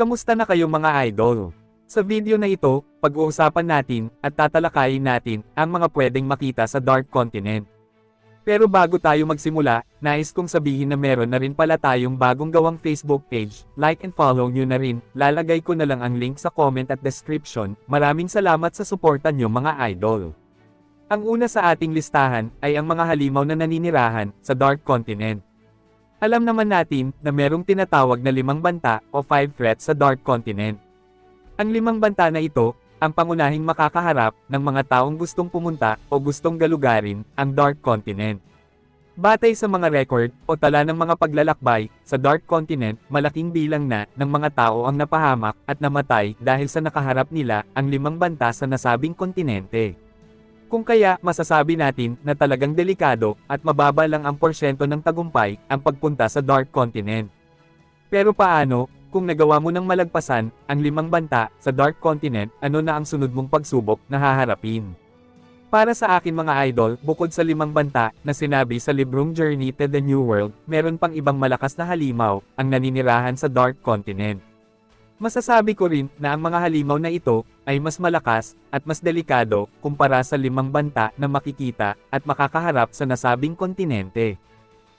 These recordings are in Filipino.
Kamusta na kayo mga idol? Sa video na ito, pag-uusapan natin at tatalakayin natin ang mga pwedeng makita sa Dark Continent. Pero bago tayo magsimula, nais kong sabihin na meron na rin pala tayong bagong gawang Facebook page, like and follow nyo na rin, lalagay ko na lang ang link sa comment at description, maraming salamat sa suporta nyo mga idol. Ang una sa ating listahan ay ang mga halimaw na naninirahan sa Dark Continent. Alam naman natin na merong tinatawag na limang banta o five threats sa Dark Continent. Ang limang banta na ito, ang pangunahing makakaharap ng mga taong gustong pumunta o gustong galugarin ang Dark Continent. Batay sa mga record o tala ng mga paglalakbay, sa Dark Continent, malaking bilang na ng mga tao ang napahamak at namatay dahil sa nakaharap nila ang limang banta sa nasabing kontinente. Kung kaya masasabi natin na talagang delikado at mababa lang ang porsyento ng tagumpay ang pagpunta sa Dark Continent. Pero paano, kung nagawa mo ng malagpasan ang limang banta sa Dark Continent, ano na ang sunod mong pagsubok na haharapin? Para sa akin mga idol, bukod sa limang banta na sinabi sa librong Journey to the New World, meron pang ibang malakas na halimaw ang naninirahan sa Dark Continent. Masasabi ko rin na ang mga halimaw na ito ay mas malakas at mas delikado kumpara sa limang banta na makikita at makakaharap sa nasabing kontinente.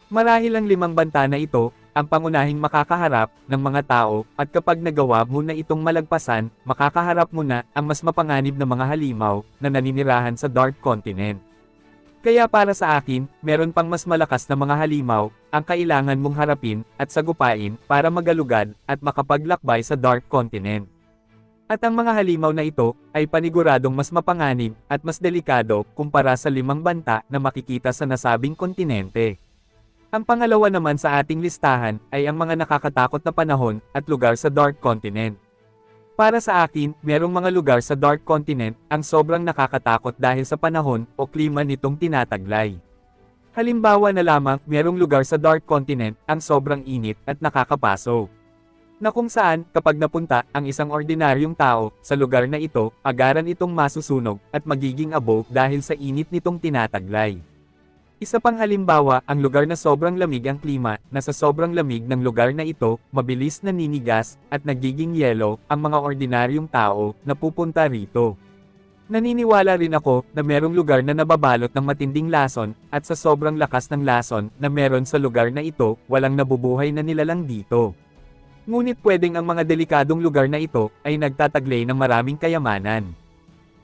Marahil ang limang banta na ito ang pangunahing makakaharap ng mga tao at kapag nagawa mo na itong malagpasan, makakaharap mo na ang mas mapanganib na mga halimaw na naninirahan sa Dark Continent. Kaya para sa akin, meron pang mas malakas na mga halimaw, ang kailangan mong harapin at sagupain para magalugad at makapaglakbay sa Dark Continent. At ang mga halimaw na ito ay paniguradong mas mapanganib at mas delikado kumpara sa limang banta na makikita sa nasabing kontinente. Ang pangalawa naman sa ating listahan ay ang mga nakakatakot na panahon at lugar sa Dark Continent. Para sa akin, merong mga lugar sa Dark Continent ang sobrang nakakatakot dahil sa panahon o klima nitong tinataglay. Halimbawa na lamang, merong lugar sa Dark Continent ang sobrang init at nakakapaso. Na kung saan, kapag napunta ang isang ordinaryong tao sa lugar na ito, agaran itong masusunog at magiging abo dahil sa init nitong tinataglay. Isa pang halimbawa, ang lugar na sobrang lamig ang klima, na sa sobrang lamig ng lugar na ito, mabilis naninigas, at nagiging yelo, ang mga ordinaryong tao, na pupunta rito. Naniniwala rin ako, na merong lugar na nababalot ng matinding lason, at sa sobrang lakas ng lason, na meron sa lugar na ito, walang nabubuhay na nilalang dito. Ngunit pwedeng ang mga delikadong lugar na ito, ay nagtataglay ng maraming kayamanan.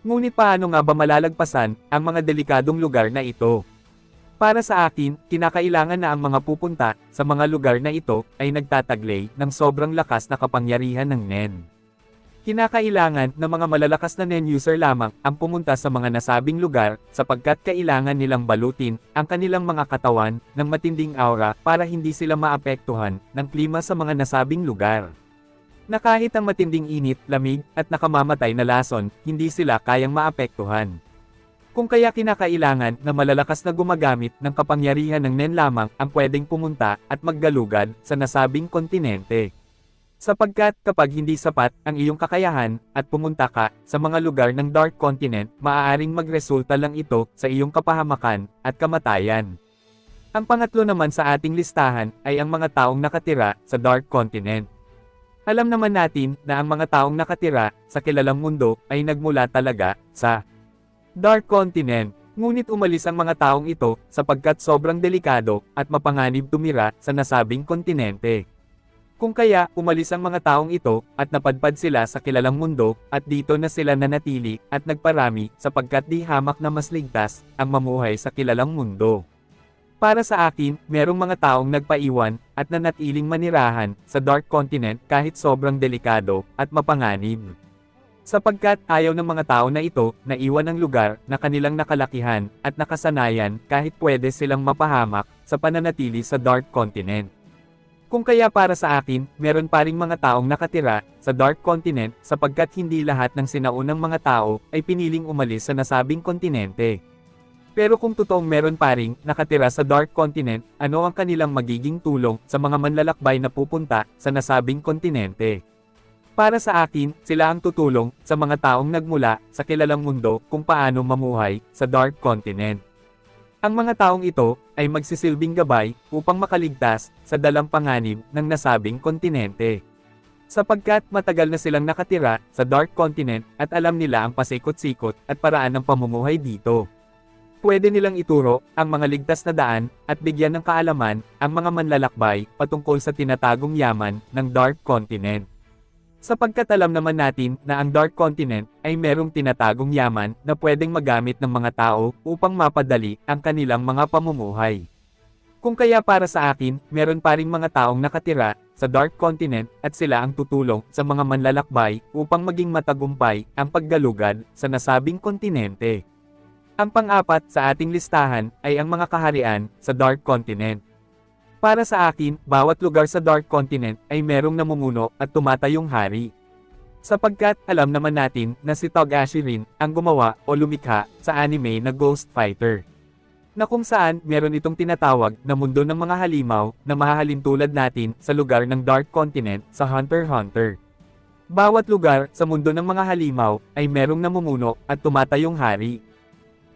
Ngunit paano nga ba malalagpasan, ang mga delikadong lugar na ito? Para sa akin, kinakailangan na ang mga pupunta sa mga lugar na ito ay nagtataglay ng sobrang lakas na kapangyarihan ng NEN. Kinakailangan na mga malalakas na NEN user lamang ang pumunta sa mga nasabing lugar sapagkat kailangan nilang balutin ang kanilang mga katawan ng matinding aura para hindi sila maapektuhan ng klima sa mga nasabing lugar. Na kahit ang matinding init, lamig, at nakamamatay na lason, hindi sila kayang maapektuhan. Kung kaya kinakailangan na malalakas na gumagamit ng kapangyarihan ng NEN lamang ang pwedeng pumunta at maggalugad sa nasabing kontinente. Sapagkat kapag hindi sapat ang iyong kakayahan at pumunta ka sa mga lugar ng Dark Continent, maaaring magresulta lang ito sa iyong kapahamakan at kamatayan. Ang pangatlo naman sa ating listahan ay ang mga taong nakatira sa Dark Continent. Alam naman natin na ang mga taong nakatira sa kilalang mundo ay nagmula talaga sa Dark Continent. Ngunit umalis ang mga taong ito sapagkat sobrang delikado at mapanganib tumira sa nasabing kontinente. Kung kaya, umalis ang mga taong ito, at napadpad sila sa kilalang mundo, at dito na sila nanatili, at nagparami, sapagkat di hamak na mas ligtas, ang mamuhay sa kilalang mundo. Para sa akin, merong mga taong nagpaiwan, at nanatiling manirahan, sa Dark Continent kahit sobrang delikado, at mapanganib. Sapagkat ayaw ng mga tao na ito, na iwan ang lugar, na kanilang nakalakihan, at nakasanayan, kahit pwede silang mapahamak, sa pananatili sa Dark Continent. Kung kaya para sa akin, meron pa ring mga taong nakatira sa Dark Continent sapagkat hindi lahat ng sinaunang mga tao ay piniling umalis sa nasabing kontinente. Pero kung totoong meron pa ring nakatira sa Dark Continent, ano ang kanilang magiging tulong sa mga manlalakbay na pupunta sa nasabing kontinente? Para sa akin, sila ang tutulong sa mga taong nagmula sa kilalang mundo kung paano mamuhay sa Dark Continent. Ang mga taong ito ay magsisilbing gabay upang makaligtas sa dalang panganib ng nasabing kontinente. Sapagkat matagal na silang nakatira sa Dark Continent at alam nila ang pasikot-sikot at paraan ng pamumuhay dito. Pwede nilang ituro ang mga ligtas na daan at bigyan ng kaalaman ang mga manlalakbay patungkol sa tinatagong yaman ng Dark Continent. Sapagkat alam naman natin na ang Dark Continent ay merong tinatagong yaman na pwedeng magamit ng mga tao upang mapadali ang kanilang mga pamumuhay. Kung kaya para sa akin, meron pa ring mga taong nakatira sa Dark Continent at sila ang tutulong sa mga manlalakbay upang maging matagumpay ang paggalugad sa nasabing kontinente. Ang pang-apat sa ating listahan ay ang mga kaharian sa Dark Continent. Para sa akin, bawat lugar sa Dark Continent ay merong namumuno at tumatayong hari. Sapagkat alam naman natin na si Togashi rin ang gumawa o lumikha sa anime na Ghost Fighter na kung saan meron itong tinatawag na mundo ng mga halimaw na mahahalin tulad natin sa lugar ng Dark Continent sa Hunter x Hunter. Bawat lugar sa mundo ng mga halimaw ay merong namumuno at tumatayong hari.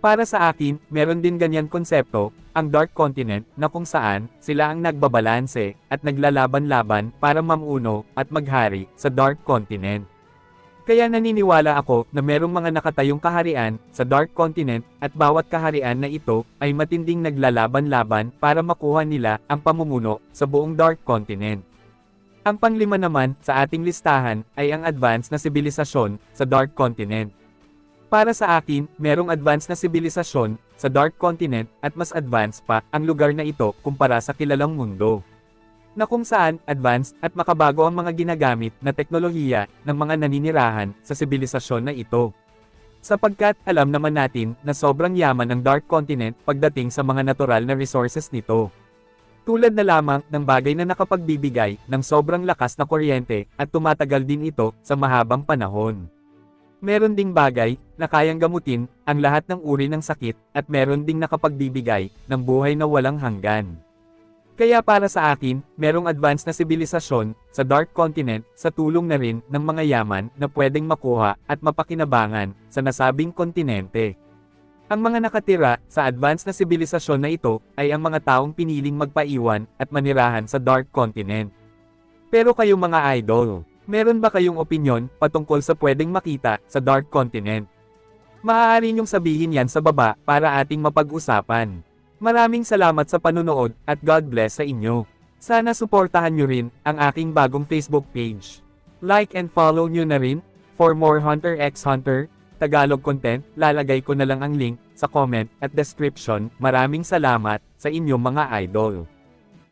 Para sa akin, meron din ganyan konsepto, ang Dark Continent na kung saan sila ang nagbabalanse at naglalaban-laban para mamuno at maghari sa Dark Continent. Kaya naniniwala ako na merong mga nakatayong kaharian sa Dark Continent at bawat kaharian na ito ay matinding naglalaban-laban para makuha nila ang pamumuno sa buong Dark Continent. Ang panglima naman sa ating listahan ay ang advanced na sibilisasyon sa Dark Continent. Para sa akin, merong advanced na sibilisasyon sa Dark Continent at mas advanced pa ang lugar na ito kumpara sa kilalang mundo na kung saan advanced at makabago ang mga ginagamit na teknolohiya ng mga naninirahan sa sibilisasyon na ito. Sapagkat alam naman natin na sobrang yaman ng Dark Continent pagdating sa mga natural na resources nito. Tulad na lamang ng bagay na nakapagbibigay ng sobrang lakas na kuryente at tumatagal din ito sa mahabang panahon. Meron ding bagay na kayang gamutin ang lahat ng uri ng sakit at meron ding nakapagbibigay ng buhay na walang hanggan. Kaya para sa akin, merong advanced na sibilisasyon sa Dark Continent sa tulong na rin ng mga yaman na pwedeng makuha at mapakinabangan sa nasabing kontinente. Ang mga nakatira sa advanced na sibilisasyon na ito ay ang mga taong piniling magpaiwan at manirahan sa Dark Continent. Pero kayo mga idol, meron ba kayong opinyon patungkol sa pwedeng makita sa Dark Continent? Maaari niyong sabihin yan sa baba para ating mapag-usapan. Maraming salamat sa panunood at God bless sa inyo. Sana suportahan nyo rin ang aking bagong Facebook page. Like and follow nyo na rin. For more Hunter x Hunter, Tagalog content, lalagay ko na lang ang link sa comment at description. Maraming salamat sa inyong mga idol.